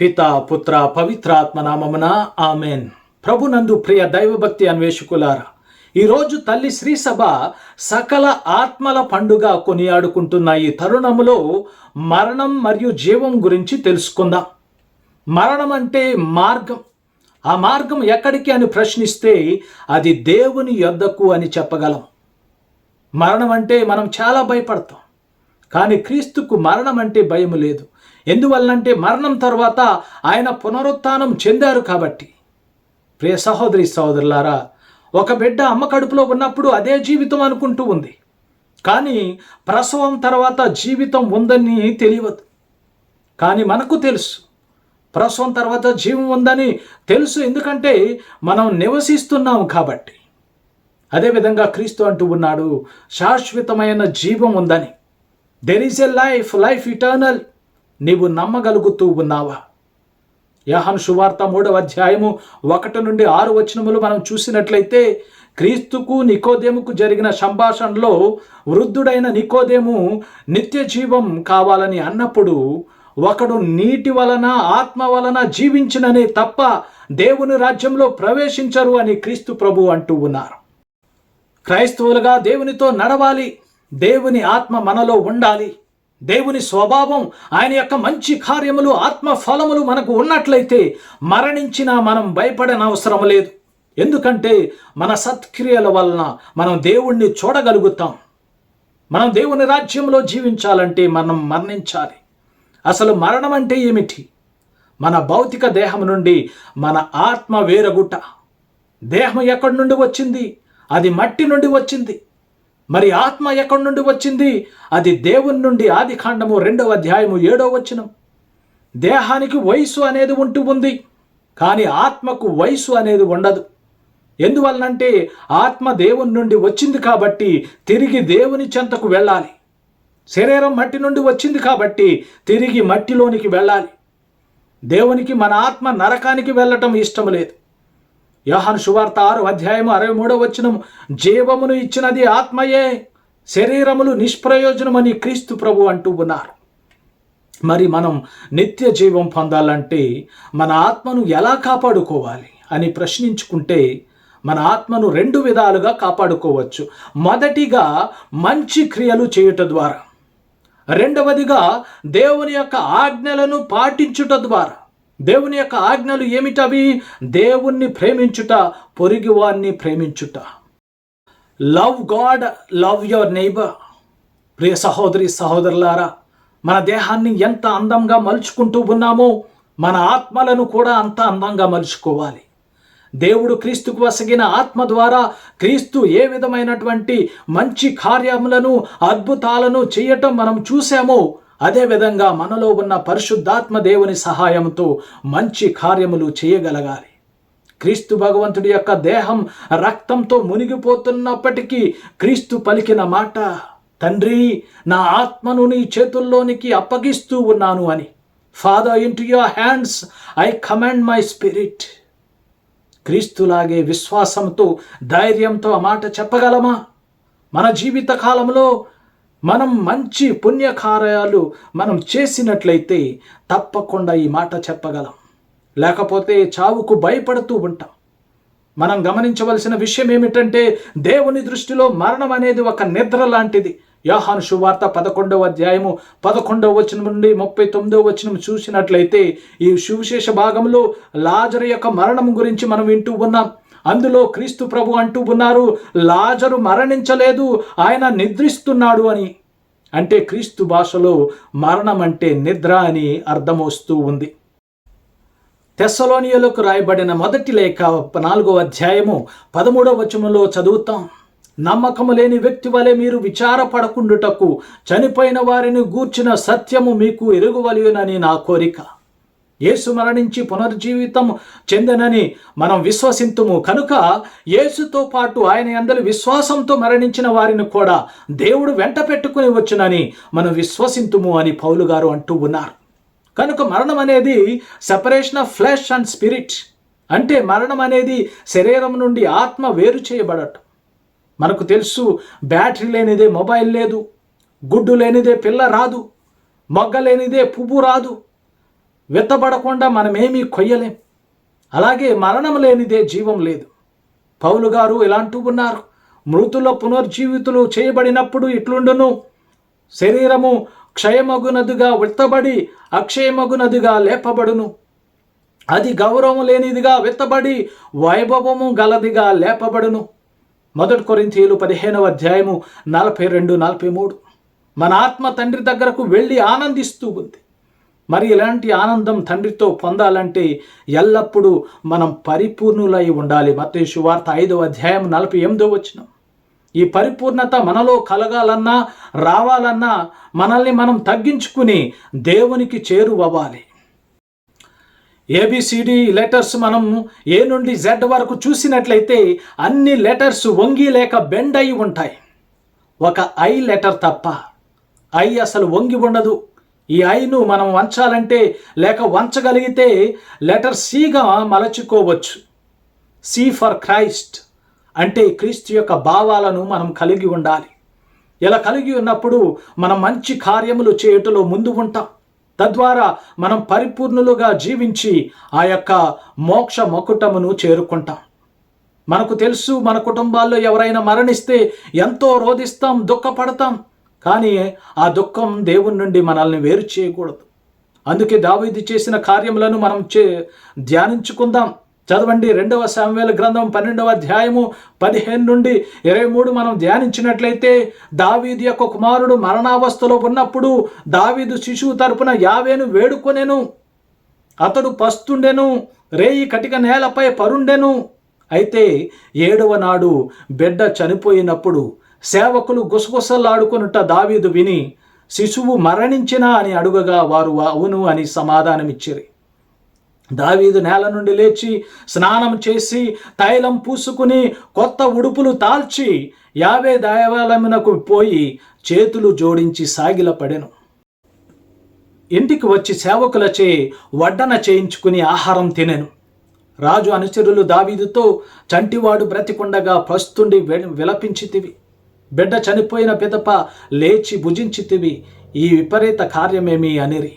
పిత పుత్ర పవిత్రాత్మ నామమున ఆమెన్. ప్రభునందు ప్రియ దైవభక్తి అన్వేషకులారా ఈరోజు తల్లి శ్రీ సభ సకల ఆత్మల పండుగ కొనియాడుకుంటున్న ఈ తరుణములో మరణం మరియు జీవం గురించి తెలుసుకుందాం. మరణం అంటే మార్గం. ఆ మార్గం ఎక్కడికి అని ప్రశ్నిస్తే అది దేవుని యొద్దకు అని చెప్పగలం. మరణం అంటే మనం చాలా భయపడతాం. కానీ క్రీస్తుకు మరణం అంటే భయం లేదు. ఎందువల్లంటే మరణం తర్వాత ఆయన పునరుత్థానం చెందారు కాబట్టి. ప్రియ సహోదరి సహోదరులారా ఒక బిడ్డ అమ్మ కడుపులో ఉన్నప్పుడు అదే జీవితం అనుకుంటూ ఉంది. కానీ ప్రసవం తర్వాత జీవితం ఉందని తెలియదు. కానీ మనకు తెలుసు. ప్రసవం తర్వాత జీవం ఉందని తెలుసు ఎందుకంటే మనం నివసిస్తున్నాం కాబట్టి. అదేవిధంగా క్రీస్తు అంటూ ఉన్నాడు శాశ్వతమైన జీవం ఉందని. There is a life life eternal నీవు నమ్మగలుగుతూ ఉన్నావా? యహన్ శువార్త మూడవ అధ్యాయము ఒకటి నుండి ఆరు వచనములు మనం చూసినట్లయితే క్రీస్తుకు నికోదేముకు జరిగిన సంభాషణలో వృద్ధుడైన నికోదేము నిత్య జీవం కావాలని అన్నప్పుడు ఒకడు నీటి వలన ఆత్మ వలన జీవించిననే తప్ప దేవుని రాజ్యంలో ప్రవేశించరు అని క్రీస్తు ప్రభు అంటూ ఉన్నారు. క్రైస్తవులుగా దేవునితో నడవాలి దేవుని ఆత్మ మనలో ఉండాలి. దేవుని స్వభావం ఆయన యొక్క మంచి కార్యములు ఆత్మ ఫలములు మనకు ఉన్నట్లయితే మరణించినా మనం భయపడనవసరం లేదు. ఎందుకంటే మన సత్క్రియల వలన మనం దేవుణ్ణి చూడగలుగుతాం. మనం దేవుని రాజ్యంలో జీవించాలంటే మనం మరణించాలి. అసలు మరణం అంటే ఏమిటి? మన భౌతిక దేహం నుండి మన ఆత్మ వేరగుట. దేహం ఎక్కడి నుండి వచ్చింది? అది మట్టి నుండి వచ్చింది. మరి ఆత్మ ఎక్కడి నుండి వచ్చింది? అది దేవుని నుండి ఆది కాండము రెండవ అధ్యాయము ఏడో వచనం. దేహానికి వయసు అనేది ఉంటూ ఉంది కానీ ఆత్మకు వయసు అనేది ఉండదు. ఎందువలనంటే ఆత్మ దేవుని నుండి వచ్చింది కాబట్టి తిరిగి దేవుని చెంతకు వెళ్ళాలి. శరీరం మట్టి నుండి వచ్చింది కాబట్టి తిరిగి మట్టిలోనికి వెళ్ళాలి. దేవునికి మన ఆత్మ నరకానికి వెళ్ళటం ఇష్టం లేదు. యోహాను సువార్త ఆరు అధ్యాయము అరవై మూడో వచనం జీవమును ఇచ్చినది ఆత్మయే శరీరములు నిష్ప్రయోజనమని క్రీస్తు ప్రభు అంటూ ఉన్నారు. మరి మనం నిత్య జీవం పొందాలంటే మన ఆత్మను ఎలా కాపాడుకోవాలి అని ప్రశ్నించుకుంటే మన ఆత్మను రెండు విధాలుగా కాపాడుకోవచ్చు. మొదటిగా మంచి క్రియలు చేయుట ద్వారా రెండవదిగా దేవుని యొక్క ఆజ్ఞలను పాటించుట ద్వారా దేవుని యొక్క ఆజ్ఞలు ఏమిటవి? దేవుణ్ణి ప్రేమించుట పొరుగువాన్ని ప్రేమించుట. Love God love your neighbour ప్రియ సహోదరి సహోదరులారా మన దేహాన్ని ఎంత అందంగా మలుచుకుంటూ ఉన్నామో మన ఆత్మలను కూడా అంత అందంగా మలుచుకోవాలి. దేవుడు క్రీస్తుకు వసగిన ఆత్మ ద్వారా క్రీస్తు ఏ విధమైనటువంటి మంచి కార్యములను అద్భుతాలను చేయటం మనం చూసామో అదేవిధంగా మనలో ఉన్న పరిశుద్ధాత్మ దేవుని సహాయంతో మంచి కార్యములు చేయగలగాలి. క్రీస్తు భగవంతుడి యొక్క దేహం రక్తంతో మునిగిపోతున్నప్పటికీ క్రీస్తు పలికిన మాట తండ్రి నా ఆత్మను నీ చేతుల్లోనికి అప్పగిస్తూ ఉన్నాను అని. Father into your hands I command my spirit క్రీస్తులాగే విశ్వాసంతో ధైర్యంతో ఆ మాట చెప్పగలమా? మన జీవిత కాలంలో మనం మంచి పుణ్యకార్యాలు మనం చేసినట్లయితే తప్పకుండా ఈ మాట చెప్పగలం. లేకపోతే చావుకు భయపడుతూ ఉంటాం. మనం గమనించవలసిన విషయం ఏమిటంటే దేవుని దృష్టిలో మరణం అనేది ఒక నిద్ర లాంటిది. యోహాను సువార్త పదకొండవ అధ్యాయము పదకొండవ వచనం నుండి ముప్పై తొమ్మిదవ వచనం చూసినట్లయితే ఈ సువిశేష భాగంలో లాజర్ యొక్క మరణం గురించి మనం వింటూ ఉన్నాం. అందులో క్రీస్తు ప్రభు అంటూ ఉన్నారు లాజరు మరణించలేదు ఆయన నిద్రిస్తున్నాడు అని. అంటే క్రీస్తు భాషలో మరణం అంటే నిద్ర అని అర్థమవుస్తూ ఉంది. తెస్సలోనియలకు రాయబడిన మొదటి లేఖ నాలుగో అధ్యాయము పదమూడవ వచనంలో చదువుతాం. నమ్మకము లేని వ్యక్తి వలె మీరు విచారపడకుండుటకు చనిపోయిన వారిని గూర్చిన సత్యము మీకు ఎరుగువలయునని నా కోరిక. యేసు మరణించి పునర్జీవితం చెందనని మనం విశ్వసింతుము. కనుక యేసుతో పాటు ఆయన అందరి విశ్వాసంతో మరణించిన వారిని కూడా దేవుడు వెంట పెట్టుకుని వచ్చునని మనం విశ్వసింతుము అని పౌలు గారు అంటూ ఉన్నారు. కనుక మరణం అనేది separation of flesh and spirit అంటే మరణం అనేది శరీరం నుండి ఆత్మ వేరు చేయబడటం. మనకు తెలుసు బ్యాటరీ లేనిదే మొబైల్ లేదు. గుడ్డు లేనిదే పిల్ల రాదు. మొగ్గ లేనిదే పువ్వు రాదు. విత్తబడకుండా మనమేమీ కొయ్యలేం. అలాగే మరణం లేనిదే జీవం లేదు. పౌలు గారు ఇలాంటూ ఉన్నారు. మృతుల పునర్జీవితులు చేయబడినప్పుడు ఇట్లుండును. శరీరము క్షయమగునదిగా విత్తబడి అక్షయమగునదిగా లేపబడును. అది గౌరవం లేనిదిగా విత్తబడి వైభవము గలదిగా లేపబడును. మొదటి కొరింతీయులు పదిహేనవ అధ్యాయము నలభై రెండు నలభై మూడు. మన ఆత్మ తండ్రి దగ్గరకు వెళ్ళి ఆనందిస్తూ ఉంది. మరి ఇలాంటి ఆనందం తండ్రితో పొందాలంటే ఎల్లప్పుడూ మనం పరిపూర్ణులై ఉండాలి. మత వార్త ఐదవ అధ్యాయం నలభై ఎనిమిదో వచ్చిన ఈ పరిపూర్ణత మనలో కలగాలన్నా రావాలన్నా మనల్ని మనం తగ్గించుకుని దేవునికి చేరువవ్వాలి. ఏబిసిడి లెటర్స్ మనం ఏ నుండి జెడ్ వరకు చూసినట్లయితే అన్ని లెటర్స్ వంగి లేక బెండ్ అయి ఉంటాయి. ఒక ఐ లెటర్ తప్ప. ఐ అసలు వంగి ఉండదు. ఈ ఐను మనం వంచాలంటే లేక వంచగలిగితే లెటర్ సిగా మలచుకోవచ్చు. సి ఫర్ క్రైస్ట్ అంటే క్రీస్తు యొక్క భావాలను మనం కలిగి ఉండాలి. ఇలా కలిగి ఉన్నప్పుడు మనం మంచి కార్యములు చేయుటలో ముందు ఉంటాం. తద్వారా మనం పరిపూర్ణులుగా జీవించి ఆ యొక్క మోక్ష మకుటమును చేరుకుంటాం. మనకు తెలుసు మన కుటుంబాల్లో ఎవరైనా మరణిస్తే ఎంతో రోధిస్తాం దుఃఖపడతాం. కానీ ఆ దుఃఖం దేవుని నుండి మనల్ని వేరు చేయకూడదు. అందుకే దావీది చేసిన కార్యములను మనం చే ధ్యానించుకుందాం. చదవండి రెండవ సామ్వేల గ్రంథం పన్నెండవ అధ్యాయము పదిహేను నుండి ఇరవై మూడు మనం ధ్యానించినట్లయితే దావీది యొక్క కుమారుడు మరణావస్థలో ఉన్నప్పుడు దావీదు శిశువు తరపున యావేను వేడుకొనెను. అతడు పస్తుండెను రేయి కటిక నేలపై పరుండెను. అయితే ఏడవ నాడు బిడ్డ చనిపోయినప్పుడు సేవకులు గుసగుసలాడుకునుట దావీదు విని శిశువు మరణించినా అని అడుగగా వారు అవును అని సమాధానమిచ్చిరి. దావీదు నేల నుండి లేచి స్నానం చేసి తైలం పూసుకుని కొత్త ఉడుపులు తాల్చి యావే దైవాలమునకు పోయి చేతులు జోడించి సాగిలపడెను. ఇంటికి వచ్చి సేవకులచే వడ్డన చేయించుకుని ఆహారం తినెను. రాజు అనుచరులు దావీదుతో చంటివాడు బ్రతికుండగా ప్రస్తుండి విలపించితివి. బిడ్డ చనిపోయిన పిదప లేచి భుజించితివి ఈ విపరీత కార్యమేమి అనిరి.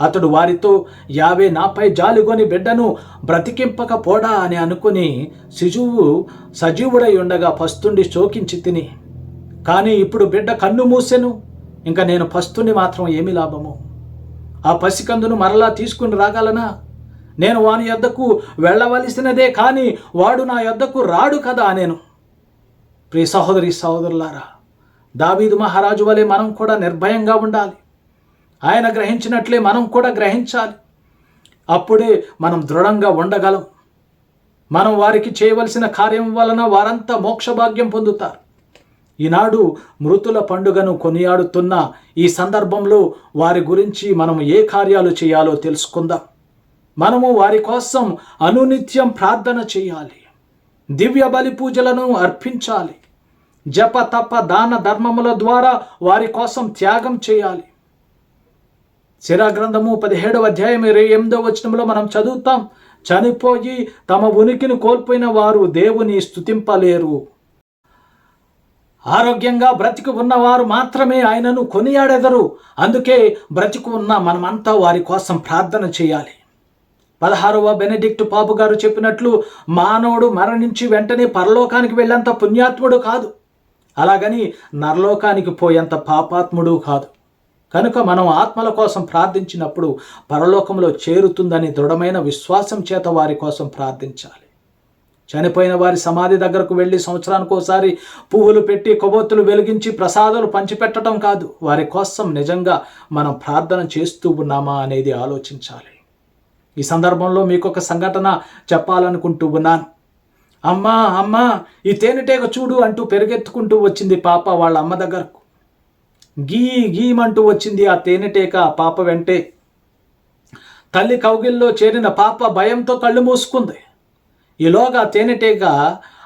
అతడు వారితో యావే నాపై జాలిగొని బిడ్డను బ్రతికింపకపోడా? అని అనుకుని శిశువు సజీవుడై ఉండగా పస్తుండి శోకించి తిని కానీ ఇప్పుడు బిడ్డ కన్ను మూసెను ఇంకా నేను పస్తుని మాత్రం ఏమి లాభము? ఆ పసికందును మరలా తీసుకుని రాగలనా? నేను వాని యొద్దకు వెళ్ళవలసినదే కానీ వాడు నా యొద్దకు రాడు కదా నేను ప్రియ సహోదరి సహోదరులారా దావీదు మహారాజు వలె మనం కూడా నిర్భయంగా ఉండాలి. ఆయన గ్రహించినట్లే మనం కూడా గ్రహించాలి. అప్పుడే మనం దృఢంగా ఉండగలం. మనం వారికి చేయవలసిన కార్యం వలన వారంతా మోక్షభాగ్యం పొందుతారు. ఈనాడు మృతుల పండుగను కొనియాడుతున్న ఈ సందర్భంలో వారి గురించి మనం ఏ కార్యాలు చేయాలో తెలుసుకుందాం. మనము వారి కోసం అనునిత్యం ప్రార్థన చేయాలి. దివ్య బలి పూజలను అర్పించాలి. జప తప దాన ధర్మముల ద్వారా వారి కోసం త్యాగం చేయాలి. శిరాగ్రంథము పదిహేడవ అధ్యాయం ఇరవై ఎనిమిదవ వచనంలో మనం చదువుతాం చనిపోయి తమ ఉనికిని కోల్పోయిన వారు దేవుని స్థుతింపలేరు ఆరోగ్యంగా బ్రతికి ఉన్నవారు మాత్రమే ఆయనను కొనియాడెదరు. అందుకే బ్రతికి ఉన్న మనమంతా వారి కోసం ప్రార్థన చేయాలి. పదహారవ బెనెడిక్ట్ పాపు గారు చెప్పినట్లు మానవుడు మరణించి వెంటనే పరలోకానికి వెళ్ళేంత పుణ్యాత్ముడు కాదు. అలాగని నరలోకానికి పోయేంత పాపాత్ముడు కాదు. కనుక మనం ఆత్మల కోసం ప్రార్థించినప్పుడు పరలోకంలో చేరుతుందని దృఢమైన విశ్వాసం చేత వారి కోసం ప్రార్థించాలి. చనిపోయిన వారి సమాధి దగ్గరకు వెళ్ళి సంవత్సరానికి ఒకసారి పువ్వులు పెట్టి కొవ్వొత్తులు వెలిగించి ప్రసాదాలు పంచిపెట్టడం కాదు. వారి కోసం నిజంగా మనం ప్రార్థన చేస్తూ ఉన్నామా అనేది ఆలోచించాలి. ఈ సందర్భంలో మీకు ఒక సంఘటన చెప్పాలనుకుంటూ ఉన్నాను. అమ్మా అమ్మా ఈ తేనెటీగ చూడు అంటూ పెరుగెత్తుకుంటూ వచ్చింది పాప వాళ్ళ అమ్మ దగ్గరకు. గీ గీమంటూ వచ్చింది ఆ తేనెటీగ ఆ పాప వెంటే. తల్లి కౌగిల్లో చేరిన పాప భయంతో కళ్ళు మూసుకుంది. ఈలోగా తేనెటీగ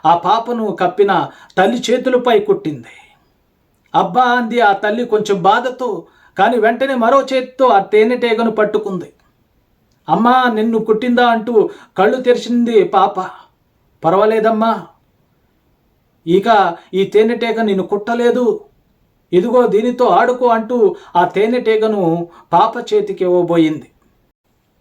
ఆ పాపను కప్పిన తల్లి చేతులపై కుట్టింది. అబ్బా అంది ఆ తల్లి కొంచెం బాధతో కానీ వెంటనే మరో చేతితో ఆ తేనెటీగను పట్టుకుంది. అమ్మా నిన్ను కుట్టిందా అంటూ కళ్ళు తెరిచింది పాప. పర్వాలేదమ్మా. ఇక ఈ తేనెటీగ నిన్ను కుట్టలేదు. ఇదిగో దీనితో ఆడుకో అంటూ ఆ తేనెటీగను పాప చేతికి ఇవ్వబోయింది.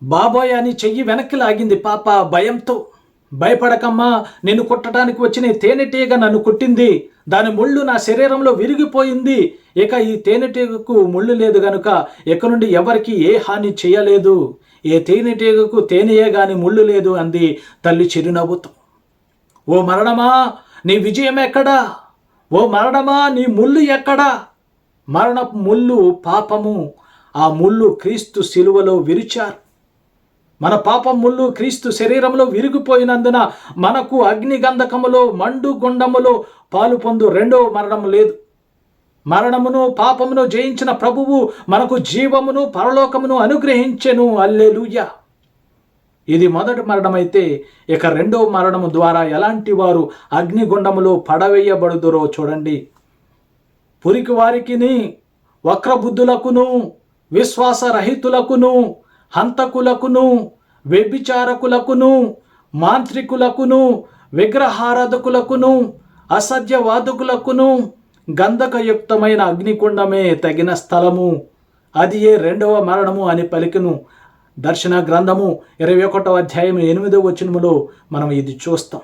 బాబోయ్ అని చెయ్యి వెనక్కి లాగింది పాప భయంతో. భయపడకమ్మా నిన్ను కుట్టడానికి వచ్చిన తేనెటీగ నన్ను కుట్టింది. దాని ముళ్ళు నా శరీరంలో విరిగిపోయింది. ఇక ఈ తేనెటీగకు ముళ్ళు లేదు గనుక ఇక నుండి ఎవరికి ఏ హాని చేయలేదు. ఏ తేనెటీగకు తేనెయే గాని ముళ్ళు లేదు అంది తల్లి చిరునవ్వుతూ. ఓ మరణమా నీ విజయం ఎక్కడా? ఓ మరణమా నీ ముళ్ళు ఎక్కడా? మరణపు ముళ్ళు పాపము ఆ ముళ్ళు క్రీస్తు శిలువలో విరిచారు. మన పాపం ముళ్ళు క్రీస్తు శరీరంలో విరిగిపోయినందున మనకు అగ్నిగంధకములో మండు గుండములో పాలు పొందు రెండవ మరణం లేదు. మరణమును పాపమును జయించిన ప్రభువు మనకు జీవమును పరలోకమును అనుగ్రహించెను. అల్లెలుయ్యా ఇది మొదటి మరణమైతే ఇక రెండవ మరణము ద్వారా ఎలాంటి వారు అగ్నిగుండములో పడవేయబడుదురో చూడండి. పురికి వారికిని వక్రబుద్ధులకును విశ్వాసరహితులకును హంతకులకును వ్యభిచారకులకును మాంత్రికులకును విగ్రహారాధకులకును అసత్యవాదకులకును గంధకయుక్తమైన అగ్నికుండమే తగిన స్థలము. అది ఏ రెండవ మరణము అని పలికిను. దర్శన గ్రంథము ఇరవై ఒకటో అధ్యాయం ఎనిమిదో వచనములో మనం ఇది చూస్తాం.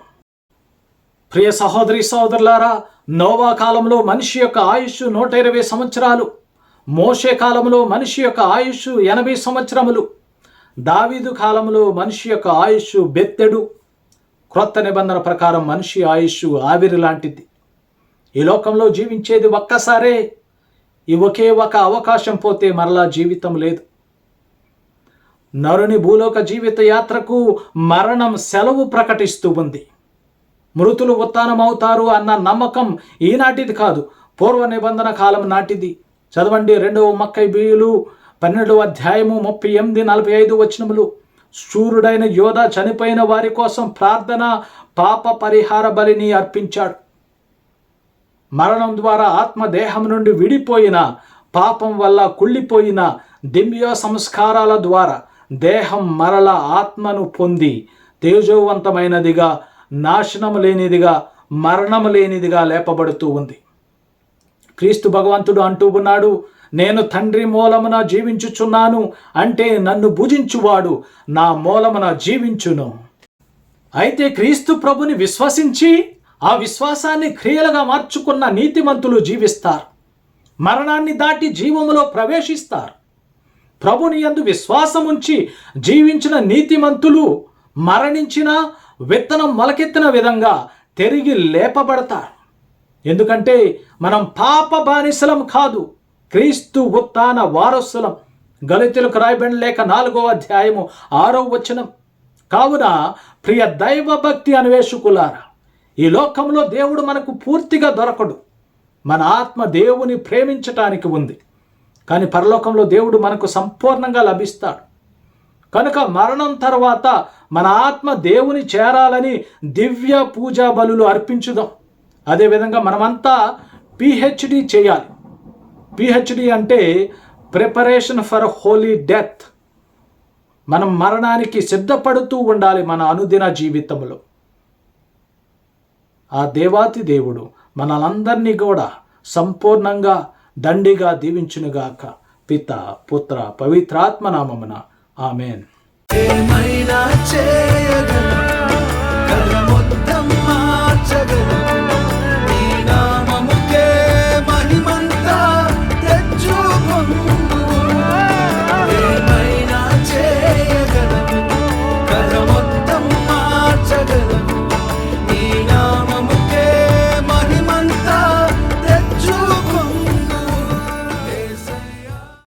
ప్రియ సహోదరి సహోదరులారా నోవా కాలంలో మనిషి యొక్క ఆయుష్ నూట ఇరవై సంవత్సరాలు మోషే కాలంలో మనిషి యొక్క ఆయుష్ ఎనభై సంవత్సరములు దావీదు కాలంలో మనిషి యొక్క ఆయుష్ బెత్తెడు క్రొత్త నిబంధన ప్రకారం మనిషి ఆయుష్ ఆవిరి లాంటిది. ఈ లోకంలో జీవించేది ఒక్కసారే ఈ ఒకే ఒక అవకాశం పోతే మరలా జీవితం లేదు. నరుని భూలోక జీవిత యాత్రకు మరణం సెలవు ప్రకటిస్తూ ఉంది. మృతులు ఉత్తానమవుతారు అన్న నమ్మకం ఈనాటిది కాదు. పూర్వ నిబంధన కాలం నాటిది. చదవండి రెండవ మక్కై బియ్యులు పన్నెండవ అధ్యాయము ముప్పై ఎనిమిది నలభై ఐదు వచనములు. శూరుడైన యోధ చనిపోయిన వారి కోసం ప్రార్థన పాప పరిహార బలిని అర్పించాడు. మరణం ద్వారా ఆత్మ దేహం నుండి విడిపోయిన పాపం వల్ల కుళ్ళిపోయిన దివ్య సంస్కారాల ద్వారా దేహం మరల ఆత్మను పొంది తేజోవంతమైనదిగా నాశనం లేనిదిగా మరణం లేనిదిగా లేపబడుతూ ఉంది. క్రీస్తు భగవంతుడు అంటూ ఉన్నాడు నేను తండ్రి మూలమున జీవించుచున్నాను అంటే నన్ను భుజించువాడు నా మూలమున జీవించును. అయితే క్రీస్తు ప్రభుని విశ్వసించి ఆ విశ్వాసాన్ని క్రియలుగా మార్చుకున్న నీతిమంతులు జీవిస్తారు. మరణాన్ని దాటి జీవములో ప్రవేశిస్తారు. ప్రభుని యందు విశ్వాసముంచి జీవించిన నీతిమంతులు మరణించిన విత్తనం మొలకెత్తిన విధంగా తిరిగి లేపబడతారు. ఎందుకంటే మనం పాప బానిసలం కాదు క్రీస్తు ఉత్తాన వారసులం. గలితులకు రాయబడిన లేక నాలుగో అధ్యాయము ఆరో వచనం. కావున ప్రియ దైవ భక్తి అన్వేషకులారా ఈ లోకంలో దేవుడు మనకు పూర్తిగా దొరకడు. మన ఆత్మ దేవుని ప్రేమించటానికి ఉంది. కానీ పరలోకంలో దేవుడు మనకు సంపూర్ణంగా లభిస్తాడు. కనుక మరణం తర్వాత మన ఆత్మ దేవుని చేరాలని దివ్య పూజా బలులు అర్పించుదాం. అదేవిధంగా మనమంతా పిహెచ్డి చేయాలి. పిహెచ్డి అంటే ప్రిపరేషన్ ఫర్ హోలీ డెత్. మనం మరణానికి సిద్ధపడుతూ ఉండాలి మన అనుదిన జీవితంలో. ఆ దేవాతి దేవుడు మనలందరినీ కూడా సంపూర్ణంగా దండిగా దీవించునుగాక. పిత పుత్ర పవిత్రాత్మ నామమున. ఆమెన్. ఏమైనా చేయగల